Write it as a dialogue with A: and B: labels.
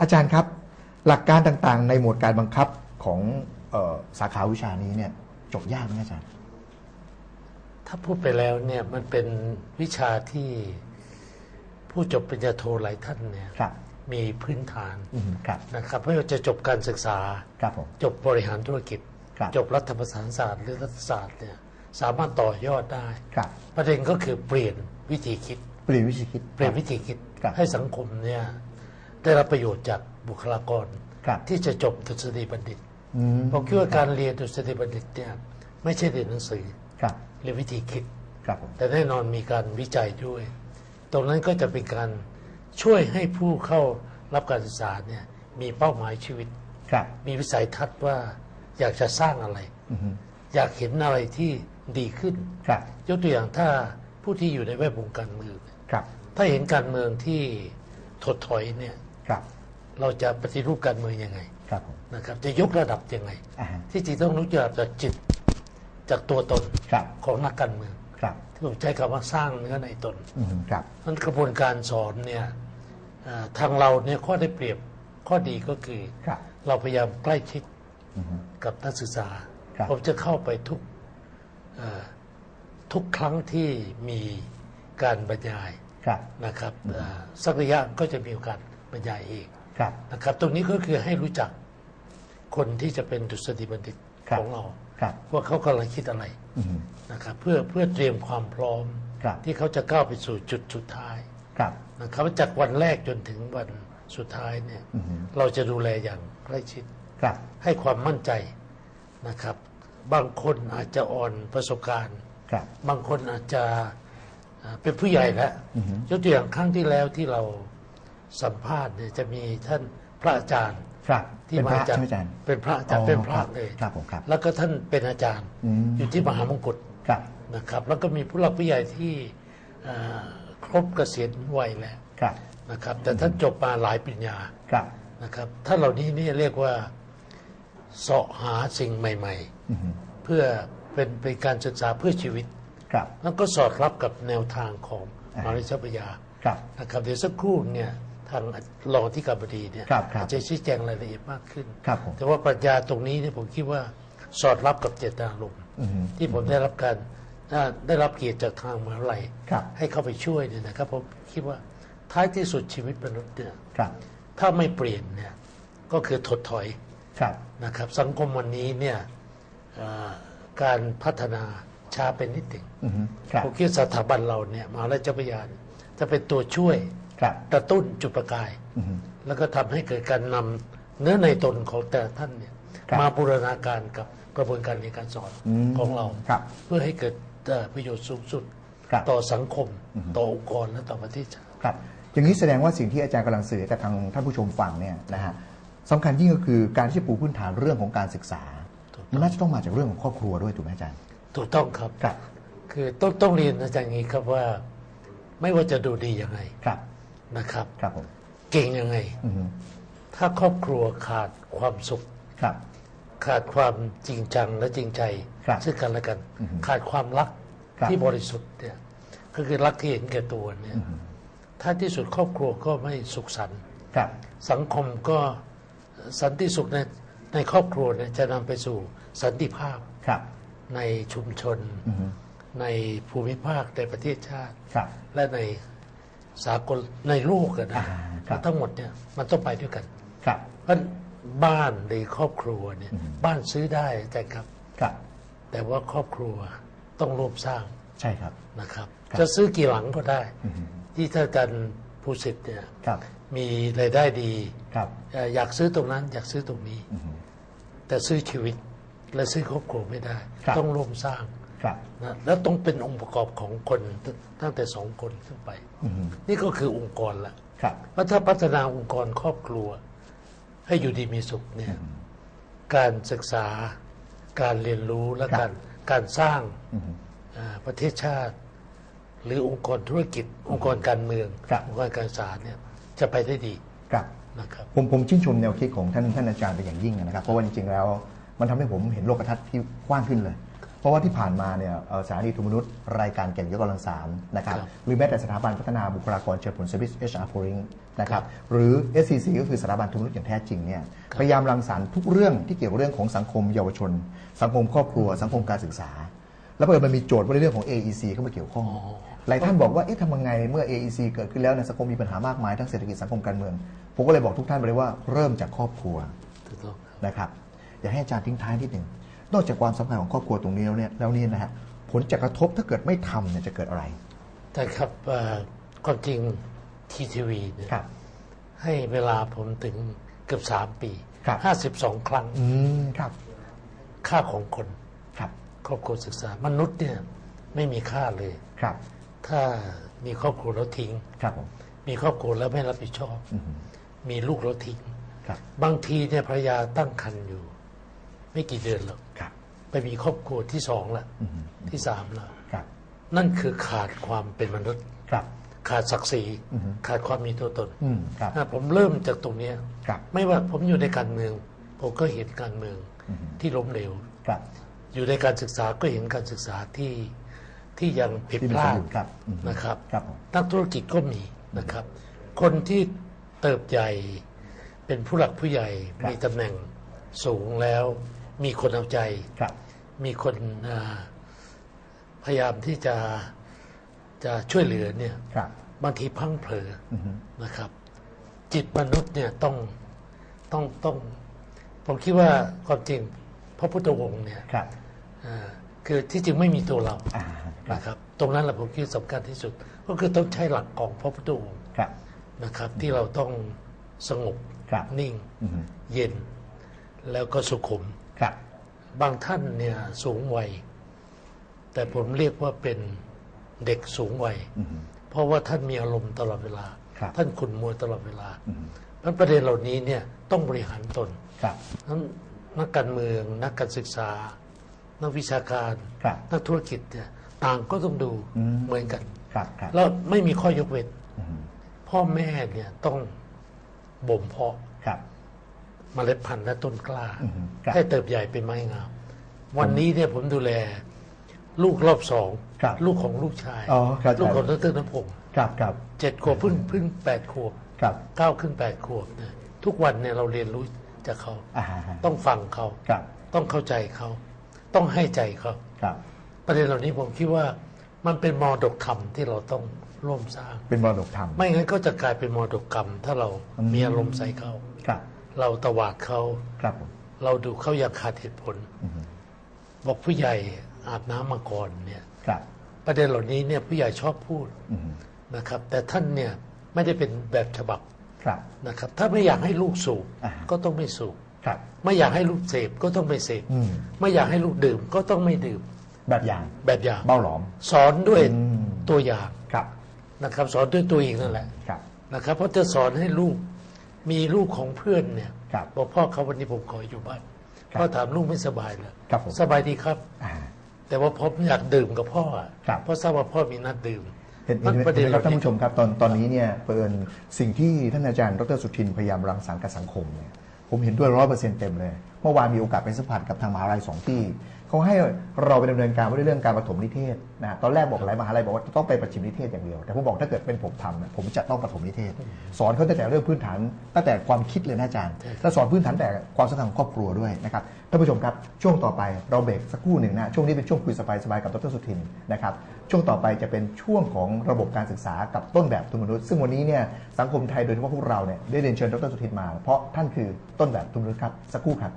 A: อาจารย์ครับ หลักการต่างๆ ในหมวดการบังคับของเออสาขาวิชานี้เนี่ยจบยากไหมอาจารย์
B: ถ้าพูดไปแล้วเนี่ยมันเป็นวิชาที่ผู้จบปริญญาโทหลายท่านเนี่ย
A: ครับ
B: มีพื้นฐาน
A: อืมครับ
B: นะครับไม่ว่าจะจบการศึกษา
A: ครับผม
B: จบบริหารธุรกิจ
A: ครับ
B: จบรัฐประศาสนศาสตร์ หรือรัฐศาสตร์เนี่ยสามารถต่อยอดได้
A: ครับ
B: ประเด็นก็คือเปลี่ยนวิธีคิด
A: เปลี่ยนวิธีคิด
B: เปลี่ยนวิธีคิด
A: ครับ
B: ให้สังคมเนี่ย ได้รับประโยชน์จากบุคลากร
A: ครับ
B: ที่จะจบดุษฎีบัณฑิต
A: อืม
B: ผมคิดว่าการเรียนดุษฎีบัณฑิตเนี่ยไม่ใช่เรียนหนังสือ
A: ครับ
B: เรียนวิธีคิด
A: ครับผม
B: แต่แน่นอนมีการวิจัยด้วย ตรงนั้นก็จะเป็นการช่วยให้ผู้เข้ารับการศึกษาเนี่ยมีเป้าหมายชีวิต
A: ครับ
B: มีวิสัยทัศน์ว่าอยากจะสร้างอะไร
A: อือฮึ
B: อยากเห็นอะไรที่ดีขึ้น
A: ครับ
B: ยกตัวอย่างถ้าผู้ที่อยู่ในแวดวงการเมือง
A: ครับ
B: ถ้าเห็นการเมืองที่ถดถอยเนี่ย
A: ครับ
B: เราจะปฏิรูปการเมืองยังไง
A: ครับผม
B: นะครับ จะยกระดับยังไง
A: อ่าฮะ
B: ที่จริงต้องรู้จักจากจิตจากตัวตน
A: ครับ
B: ของนักการเมือง
A: ครับ
B: ที่ผมใช้คำว่าสร้างเนื้อในตน
A: อืมครับ
B: มันกระบวนการสอนเนี่ยเอ่อทางเราเนี่ยข้อได้เปรียบข้อดีก็คือ
A: ครับ
B: เราพยายามใกล้ชิด
A: อือฮึ
B: กับนักศึกษา
A: ครับ
B: ผมจะเข้าไปทุกเอ่อทุกครั้งที่มีการบรรยาย
A: ครับ
B: นะครับเอ่อสักระยะก็จะมีโอกาสบ รรยายเอง
A: ครับ
B: นะครับ ตรงนี้ก็คือให้รู้จักคนที่จะเป็นดุษฎีบัณฑิต
A: ครับ
B: ของเรา
A: ครับ
B: ว่าเขากำลังคิดอะไร
A: อืม
B: นะครับเพื่อเพื่อเตรียมความพร้อม
A: ครับ
B: ที่เขาจะก้าวไปสู่จุดสุดท้าย
A: ครับ
B: นะครับจากวันแรกจนถึงวันสุดท้ายเนี่ย
A: อือฮึ
B: เราจะดูแลอย่างใกล้ชิด
A: ครับ
B: ให้ความมั่นใจนะครับ บางคนอาจจะอ่อนประสบการณ์
A: ครับ
B: บางคนอาจจะอ่าเป็นผู้ใหญ่แล้ว
A: อือฮึ
B: ยกตัวอย่างครั้งที่แล้วที่เรา สัมภาษณ์เนี่ยจะมีท่านพระอาจารย์
A: ครับ
B: ที่
A: เป็นพ
B: มา
A: ระ
B: จาก
A: ใช่ไหมอาจารย์
B: เป็นพระอาจารย์
A: อ๋อ
B: เป็นพระ
A: ครับ
B: เลย
A: ครับผมครับ
B: แล้วก็ท่านเป็นอาจารย์
A: อืม
B: อยู่ที่มหามงกุฎ
A: ครับ
B: นะครับ แล้วก็มีผู้หลักผู้ใหญ่ที่อ่าครบเกษียณวัยแล้ว
A: ครับ
B: นะครับ แต่ท่านจบมาหลายปริญญา
A: ครับ
B: นะครับท่านเหล่านี้นี่เรียกว่าเสาะหาสิ่งใหม่
A: อือฮึ
B: ๆเพื่อเป็นเป็นการศึกษาเพื่อชีวิต
A: ครับ
B: แล้วก็สอดรับกับแนวทางของ
A: อ่าม
B: หาวิทยาลัยปัญญา
A: ครับ
B: นะครับ เดี๋ยวสักครู่เนี่ย ทางรองที่การบดีเนี่ย
A: ครับครับ
B: อาจจะชี้แจงรายละเอียดมากขึ้น
A: ครับผม
B: แต่ว่าปรัชญาตรงนี้เนี่ยผมคิดว่าสอดรับกับเจตนารมณ์
A: อือฮึ
B: ที่ผมได้รับการได้ได้รับเกียรติจากทางมหาวิทยาลัย
A: ครับ
B: ให้เข้าไปช่วยเนี่ยนะครับผมคิดว่าท้ายที่สุดชีวิตมนุษย์เนี่ย
A: ครับ
B: ถ้าไม่เปลี่ยนเนี่ยก็คือถดถอย
A: ครับ
B: นะครับสังคมวันนี้เนี่ยเอ่อการพัฒนาช้าเป็นนิดหนึ่ง
A: อือฮึครับ
B: ผมคิดสถาบันเราเนี่ยมหาวิทยาลัยเจ้าพระยาเนี่ยจะเป็นตัวช่วย
A: ครับ
B: กระตุ้นจุดประกาย
A: อือฮึ
B: แล้วก็ทำให้เกิดการนำเนื้อในตนของแต่ละท่านเนี่ย
A: ครับ
B: มาบูรณาการกับกระบวนการเรียนการสอน
A: อืม
B: ของเรา
A: ครับ
B: เพื่อให้เกิดเอ่อประโยชน์สูงสุด
A: ครับ
B: ต่อสังคม ต่อองค์กรและต่อประเทศชาติ
A: ครับอย่างนี้แสดงว่าสิ่งที่อาจารย์กำลังสื่อให้กับทางท่านผู้ชมฟังเนี่ยนะฮะสำคัญยิ่งก็คือการที่จะปูพื้นฐานเรื่องของการศึกษา
B: ถูกต้อง
A: มันน่าจะต้องมาจากเรื่องของครอบครัวด้วยถูกไหมอาจารย์
B: ถูกต้องครับ
A: ครับ
B: คือต้องต้องเรียนอาจารย์อย่างนี้ครับว่า ไม่ว่าจะดูดียังไง
A: ครับ
B: นะครับ
A: ครับผม
B: เก่งยังไง
A: อือฮึ
B: ถ้าครอบครัวขาดความสุข
A: ครับ
B: ขาดความจริงจังและจริงใจ
A: ครับ
B: ซึ่งกันและกัน
A: อือฮึ
B: ขาดความรัก
A: ครับ
B: ที่บริสุทธิ์เนี่ยก็คือรักที่เห็นแก่ตัวเนี่ยถ้าที่สุดครอบครัวก็ไม่สุขสันต์
A: ครับ
B: สังคมก็สันติสุขในในครอบครัวเนี่ยจะนำไปสู่สันติภาพ
A: ครับ
B: ในชุมชน
A: อือฮึ
B: ในภูมิภาคในประเทศชาติ
A: ครับ
B: และใน สากลในโลกอะนะ
A: อ่าครับ
B: ทั้งหมดเนี่ยมันต้องไปด้วยกัน
A: ครับ
B: เพราะบ้านหรือครอบครัวเนี่ย บ้านซื้อได้แต่ครับ
A: ครับ
B: แต่ว่าครอบครัวต้องร่วมสร้าง
A: ใช่ครับ
B: นะครับ
A: ครับ
B: จะซื้อกี่หลังก็ได้
A: อือฮึ
B: ที่ถ้าอาจารย์ผู้สิทธิ์เนี่ย
A: ครับ
B: มีรายได้ดี
A: ครับ
B: เอ่ออยากซื้อตรงนั้น อยากซื้อตรงนี้
A: อือฮึ
B: แต่ซื้อชีวิตและซื้อครอบครัวไม่ได้
A: ครับ
B: ต้องร่วมสร้าง
A: ครับ
B: นะแล้วต้องเป็นองค์ประกอบของคนตตั้งแต่สองคนขึ้นไป
A: อือฮึ
B: นี่ก็คือองค์กรละ
A: ครับ
B: ว่าถ้าพัฒนาองค์กรครอบครัว ให้อยู่ดีมีสุขเนี่ยการศึกษาการเรียนรู้และ
A: ครับ
B: การการสร้าง
A: อือฮึ
B: อ่าประเทศชาติ หรือองค์กรธุรกิจ องค์กรการเมือง
A: ครับ
B: องค์กรการศึกษาเนี่ยจะไปได้ดี
A: ครับ
B: นะครับ
A: ผมผมชื่นชมแนวคิดของท่านท่านอาจารย์เป็นอย่างยิ่งนะครับ เพราะว่าจริงๆแล้ว มันทำให้ผมเห็นโลกทัศน์ที่กว้างขึ้นเลย เพราะว่าที่ผ่านมาเนี่ยเอ่อสถานีทุนมนุษย์รายการเก่งยกกำลังสามนะครับ
B: ครับ
A: หรือแม้แต่สถาบันพัฒนาบุคลากรเชิงผล Service HR Pouring นะครับหรือ SCC ก็คือสถาบันทุนมนุษย์อย่างแท้จริงเนี่ยพยายามรังสรรค์ทุกเรื่องที่เกี่ยวกับเรื่องของสังคมเยาวชน สังคมครอบครัวสังคมการศึกษา แล้วเปิดมันมีโจทย์ว่าในเรื่องของ AEC เข้ามาเกี่ยวข้องหลายท่านบอกว่าเอ๊ะทำยังไงเมื่อ AEC เกิดขึ้นแล้วในยสังคมมีปัญหามากมายทั้งเศรษฐกิจสังคมการเมือง ผมก็เลยบอกทุกท่านไปเลยว่าเริ่มจากครอบครัว
B: ถูกต้อง
A: นะครับอยากให้อาจารย์ทิ้งท้ายนิดหนึ่ง นอกจากความสำคัญของครอบครัวตรงนี้แล้วเนี่ยแล้วเนี่ยนะฮะผลจะกระทบถ้าเกิดไม่ทำเนี่ยจะเกิดอะไร
B: แต่ครับเอ่อความจริงทีทีวีเนี่ย
A: ครับ
B: ให้เวลาผมถึงเกือบสามปี
A: ครับ
B: ห้าสิบสองครั้ง
A: อืมครับ
B: ค่าของคน
A: ครับ
B: ครอบครัวศึกษามนุษย์เนี่ยไม่มีค่าเลย
A: ครับ
B: ถ้ามีครอบครัวแล้วทิ้ง
A: ครับผม
B: มีครอบครัวแล้วไม่รับผิดชอบ
A: อืม
B: มีลูกแล้วทิ้ง
A: ครับ
B: บางทีเนี่ยภรรยาตั้งครรภ์อยู่ ไม่กี่เดือนหรอก
A: ครับ
B: ไปมีครอบครัวที่สองละ
A: อืม
B: ที่สามละ
A: ครับ
B: นั่นคือขาดความเป็นมนุษย์
A: ครับ
B: ขาดศักดิ์ศรี
A: อือฮึ
B: ขาดความมีตัวตน
A: อืมครับ
B: อะผมเริ่มจากตรงเนี้ย
A: ครับ
B: ไม่ว่าผมอยู่ในการเมือง ผมก็เห็นการเมือง
A: อือฮึ
B: ที่ล้มเหลว
A: ครับ
B: อยู่ในการศึกษาก็เห็นการศึกษาที่ที่ยังผิด
A: ที่
B: พ
A: มีส
B: ลามด
A: ดุลครับอืม
B: นะครับ
A: ครับผม
B: นักธุรกิจก็มีนะครับ คนที่เติบใหญ่เป็นผู้หลักผู้ใหญ่มีตำแหน่งสูงแล้ว มีคนเอาใจ
A: ครับ
B: มีคนอ่าพยายามที่จะจะช่วยเหลือเนี่ย
A: ครับ
B: บางทีพลังเผลอ
A: อือฮึ
B: นะครับ จิตมนุษย์เนี่ยต้องต้องต้อง ผมคิดว่าความจริงพระพุทธวงศ์เนี่ย
A: ครับ
B: อ่าคือที่จริงไม่มีตัวเรา
A: อ่าครับ
B: นะครับ ตรงนั้นแหละผมคิดสำคัญที่สุด ก็คือต้องใช้หลักของพระพุทธวงศ์
A: ครับ
B: นะครับ ที่เราต้องสงบ
A: ครับ
B: นิ่ง
A: อือฮึ
B: เย็นแล้วก็สุขุม
A: ครับ
B: บางท่านเนี่ยสูงวัย แต่ผมเรียกว่าเป็นเด็กสูงวัย
A: อือฮึ
B: เพราะว่าท่านมีอารมณ์ตลอดเวลา
A: ครับ
B: ท่านขุนมัวตลอดเวลา
A: อือฮึ
B: เพราะประเด็นเหล่านี้เนี่ยต้องบริหารตน
A: ครับ
B: นั้นนักการเมือง นักการศึกษา นักวิชาการ
A: ครับ
B: นักธุรกิจเนี่ยต่างก็ต้องดู
A: อืม
B: เหมือนกัน
A: ครับครับ
B: แล้วไม่มีข้อยกเว้น
A: อือฮึ
B: พ่อแม่เนี่ยต้องบ่มเพาะ
A: ครับ
B: เมล็ดพันธุ์และต้นกล้า
A: อือฮึครับ
B: ให้เติบใหญ่เป็นไม้งาม วันนี้เนี่ยผมดูแล ลูกรอบสอง
A: ครับ
B: ลูกของลูกชาย
A: อ๋อครับ
B: ลูกของดรนพงศ์
A: ครับครับ
B: เจ็ดขวบเพิ่งเพิ่งแปดขวบ
A: ครับ
B: เก้าขึ้นแปดขวบเนี่ยทุกวันเนี่ยเราเรียนรู้จากเขา
A: อ่า
B: ต้องฟังเขา
A: ครับ
B: ต้องเข้าใจเขา ต้องให้ใจเขา
A: ครับ
B: ประเด็นเหล่านี้ผมคิดว่ามันเป็นมรดกธรรมที่เราต้องร่วมสร้าง
A: เป็นมรดกธรรม
B: ไม่งั้นก็จะกลายเป็นมรดกกรรม ถ้าเรา
A: อืม
B: มีอารมณ์ใส่เขา
A: ครับ
B: เราตวาดเขา
A: ครับผม
B: เราดูเขาอย่างขาดเหตุผล
A: อือฮึ
B: บอกผู้ใหญ่อาบน้ำมาก่อนเนี่ย
A: ครับ
B: ประเด็นเหล่านี้เนี่ยผู้ใหญ่ชอบพูด
A: อือฮึ
B: นะครับ แต่ท่านเนี่ยไม่ได้เป็นแบบฉบับ
A: ครับ
B: นะครับ ถ้าไม่อยากให้ลูกสูบ
A: อ่า
B: ก็ต้องไม่สูบ
A: ครับ
B: ไม่อยากให้ลูกเสพก็ต้องไม่เสพ
A: อืม
B: ไม่อยากให้ลูกดื่มก็ต้องไม่ดื่ม
A: แบบอย่าง
B: แบบอย่าง
A: เบ้าหลอม
B: สอนด้วย
A: อืม
B: ตัวอย่าง
A: ครับ
B: นะครับ สอนด้วยตัวเองนั่นแหละ
A: ครับ
B: นะครับ เพราะจะสอนให้ลูก มีลูกของเพื่อนเนี่ย
A: ครับ
B: บอกพ่อเขาวันนี้ผมขออยู่บ้าน
A: ครับ
B: พ่อถามลูกไม่สบายเลย
A: ครับผม
B: สบายดีครับ
A: อ่า
B: แต่ว่าผมอยากดื่มกับพ่ออะ
A: ครับ
B: เพราะทราบว่าพ่อมีนัดดื่ม
A: เห็น
B: มั
A: เห็น
B: นประเด็น
A: เห็นไหมครับ
B: เหล่า
A: ท่าน
B: นี้
A: ผู้ชมครับตอนตอนนี้เนี่ยเปิดสิ่งที่ท่านอาจารย์ดรสุทินพยายามรังสรรค์กับสังคมเนี่ยผมเห็นด้วยร้อยเปอร์เซ็นต์เต็มเลย เมื่อวานมีโอกาสไปสัมผัสกับทางมหาลัยสองที่ เขาให้เราไปดำเนินการว่าเรื่องการประถมนิเทศนะฮะตอนแรกบอกหลายมหาลัยบอกว่าต้องไปประชิมนิเทศอย่างเดียว แต่ผมบอกถ้าเกิดเป็นผมทำเนี่ยผมจะต้องประถมนิเทศ สอนเขาตั้งแต่เรื่องพื้นฐานตั้งแต่ความคิดเลยนะอาจารย์และสอนพื้นฐานแต่ความสัมพันธ์ของครอบครัวด้วยนะครับท่านผู้ชมครับช่วงต่อไปเราเบรกสักครู่หนึ่งนะช่วงนี้เป็นช่วงคุยสบายๆกับดรสุทินนะครับช่วงต่อไปจะเป็นช่วงของระบบการศึกษากับต้นแบบทุนมนุษย์ซึ่งวันนี้เนี่ยสังคมไทยโดยเฉพาะพวกเราเนี่ยได้เรียนเชิญดรสุทินมา เพราะท่านคือต้นแบบทุนมนุษย์ครับสักครู่ครับ